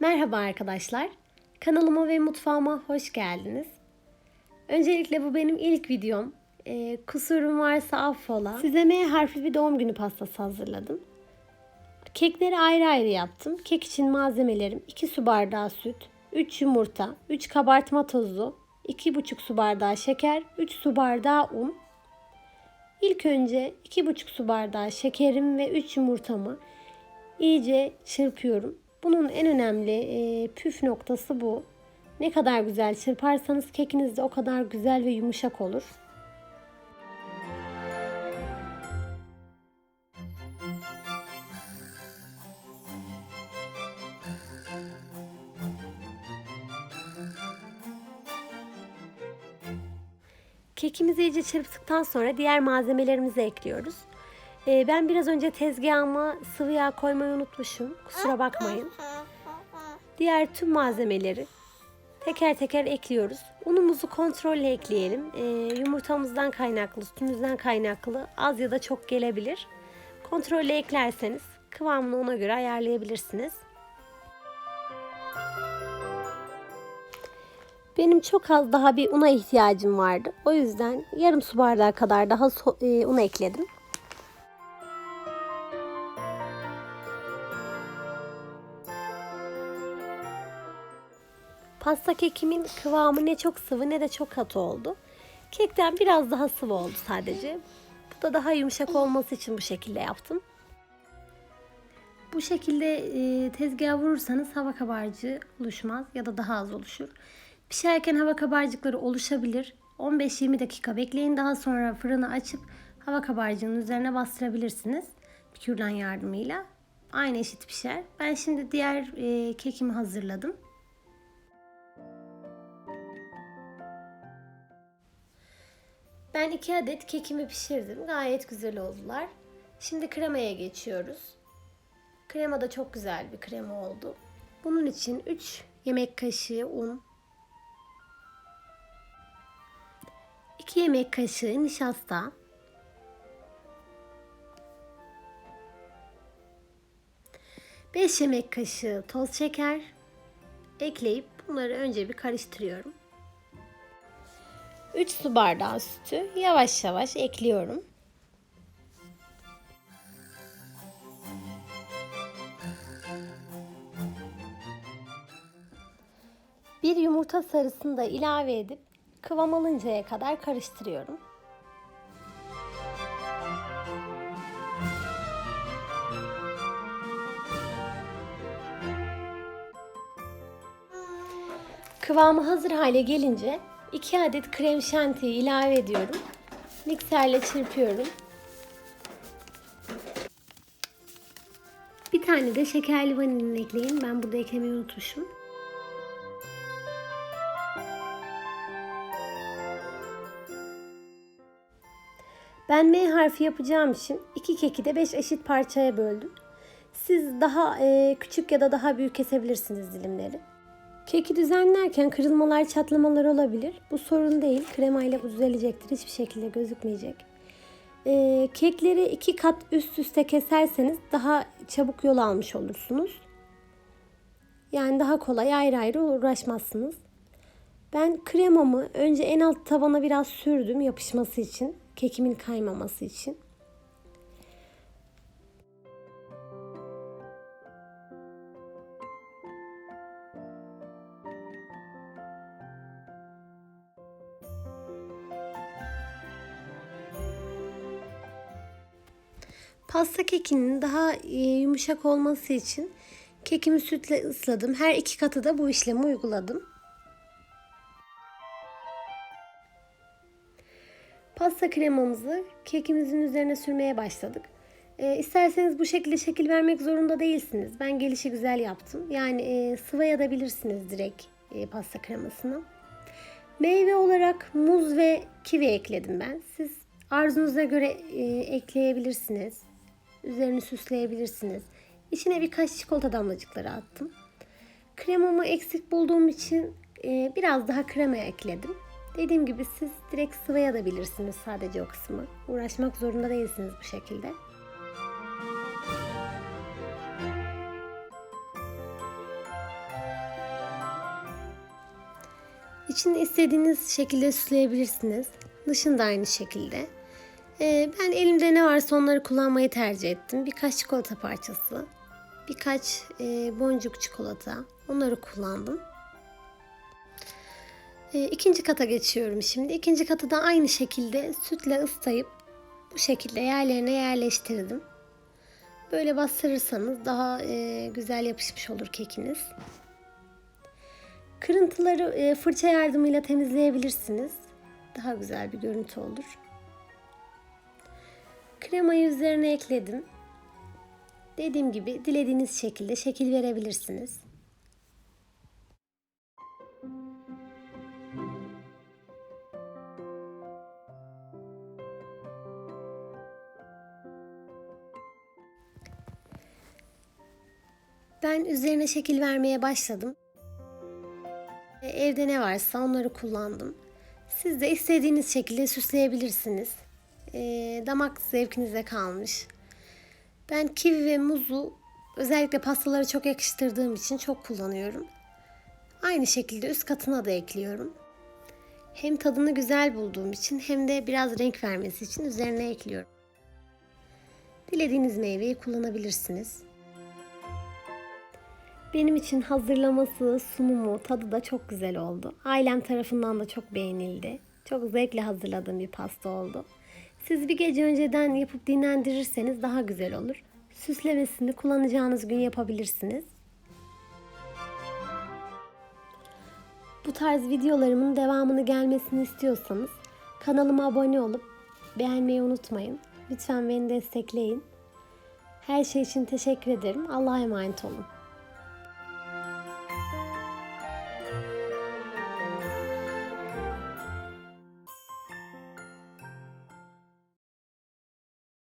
Merhaba arkadaşlar. Kanalıma ve mutfağıma hoş geldiniz. Öncelikle bu benim ilk videom. Ee, kusurum varsa affola. Size M harfli bir doğum günü pastası hazırladım. Kekleri ayrı ayrı yaptım. Kek için malzemelerim 2 su bardağı süt, 3 yumurta, 3 kabartma tozu, 2,5 su bardağı şeker, 3 su bardağı un. İlk önce 2,5 su bardağı şekerim ve 3 yumurtamı iyice çırpıyorum. Bunun en önemli e, püf noktası bu. Ne kadar güzel çırparsanız kekiniz de o kadar güzel ve yumuşak olur. Kekimizi iyice çırptıktan sonra diğer malzemelerimizi ekliyoruz. Ee, ben biraz önce tezgahıma sıvı yağ koymayı unutmuşum. Kusura bakmayın. Diğer tüm malzemeleri teker teker ekliyoruz. Unumuzu kontrolle ekleyelim. Ee, yumurtamızdan kaynaklı, sütümüzden kaynaklı az ya da çok gelebilir. Kontrolle eklerseniz kıvamını ona göre ayarlayabilirsiniz. Benim çok az daha bir una ihtiyacım vardı. O yüzden yarım su bardağı kadar daha so- e, un ekledim. Pasta kekimin kıvamı ne çok sıvı ne de çok katı oldu. Kekten biraz daha sıvı oldu sadece. Bu da daha yumuşak olması için bu şekilde yaptım. Bu şekilde e, tezgaha vurursanız hava kabarcığı oluşmaz ya da daha az oluşur. Pişerken hava kabarcıkları oluşabilir. 15-20 dakika bekleyin. Daha sonra fırını açıp hava kabarcığının üzerine bastırabilirsiniz. Bir kürdan yardımıyla. Aynı eşit pişer. Ben şimdi diğer e, kekimi hazırladım. Ben iki adet kekimi pişirdim. Gayet güzel oldular. Şimdi kremaya geçiyoruz. Krema da çok güzel bir krema oldu. Bunun için 3 yemek kaşığı un, 2 yemek kaşığı nişasta, Beş yemek kaşığı toz şeker ekleyip bunları önce bir karıştırıyorum. 3 su bardağı sütü yavaş yavaş ekliyorum. Bir yumurta sarısını da ilave edip kıvam alıncaya kadar karıştırıyorum. Kıvamı hazır hale gelince 2 adet krem şantiyi ilave ediyorum. Mikserle çırpıyorum. Bir tane de şekerli vanilin ekleyin. Ben burada eklemeyi unutmuşum. Ben M harfi yapacağım için iki keki de 5 eşit parçaya böldüm. Siz daha e, küçük ya da daha büyük kesebilirsiniz dilimleri. Keki düzenlerken kırılmalar, çatlamalar olabilir. Bu sorun değil. Kremayla bu düzelecektir. Hiçbir şekilde gözükmeyecek. Ee, kekleri iki kat üst üste keserseniz daha çabuk yol almış olursunuz. Yani daha kolay ayrı ayrı uğraşmazsınız. Ben kremamı önce en alt tabana biraz sürdüm yapışması için. Kekimin kaymaması için. Pasta kekinin daha e, yumuşak olması için kekimi sütle ısladım. Her iki katı da bu işlemi uyguladım. Pasta kremamızı kekimizin üzerine sürmeye başladık. E, isterseniz bu şekilde şekil vermek zorunda değilsiniz. Ben gelişi güzel yaptım. Yani e, sıvayabilirsiniz direkt e, pasta kremasını. Meyve olarak muz ve kivi ekledim ben. Siz arzunuza göre e, ekleyebilirsiniz. Üzerini süsleyebilirsiniz. İçine birkaç çikolata damlacıkları attım. Kremamı eksik bulduğum için e, biraz daha krema ekledim. Dediğim gibi siz direkt sıvaya da bilirsiniz sadece o kısmı. Uğraşmak zorunda değilsiniz bu şekilde. İçini istediğiniz şekilde süsleyebilirsiniz. Dışını da aynı şekilde. Ee, ben elimde ne varsa onları kullanmayı tercih ettim. Birkaç çikolata parçası, birkaç e, boncuk çikolata onları kullandım. E, ikinci kata geçiyorum şimdi. İkinci katı da aynı şekilde sütle ıslayıp bu şekilde yerlerine yerleştirdim. Böyle bastırırsanız daha e, güzel yapışmış olur kekiniz. Kırıntıları e, fırça yardımıyla temizleyebilirsiniz. Daha güzel bir görüntü olur. Kremayı üzerine ekledim. Dediğim gibi dilediğiniz şekilde şekil verebilirsiniz. Ben üzerine şekil vermeye başladım. Evde ne varsa onları kullandım. Siz de istediğiniz şekilde süsleyebilirsiniz. E, damak zevkinize kalmış. Ben kivi ve muzu özellikle pastalara çok yakıştırdığım için çok kullanıyorum. Aynı şekilde üst katına da ekliyorum. Hem tadını güzel bulduğum için hem de biraz renk vermesi için üzerine ekliyorum. Dilediğiniz meyveyi kullanabilirsiniz. Benim için hazırlaması, sunumu, tadı da çok güzel oldu. Ailem tarafından da çok beğenildi. Çok zevkle hazırladığım bir pasta oldu. Siz bir gece önceden yapıp dinlendirirseniz daha güzel olur. Süslemesini kullanacağınız gün yapabilirsiniz. Bu tarz videolarımın devamını gelmesini istiyorsanız kanalıma abone olup beğenmeyi unutmayın. Lütfen beni destekleyin. Her şey için teşekkür ederim. Allah'a emanet olun.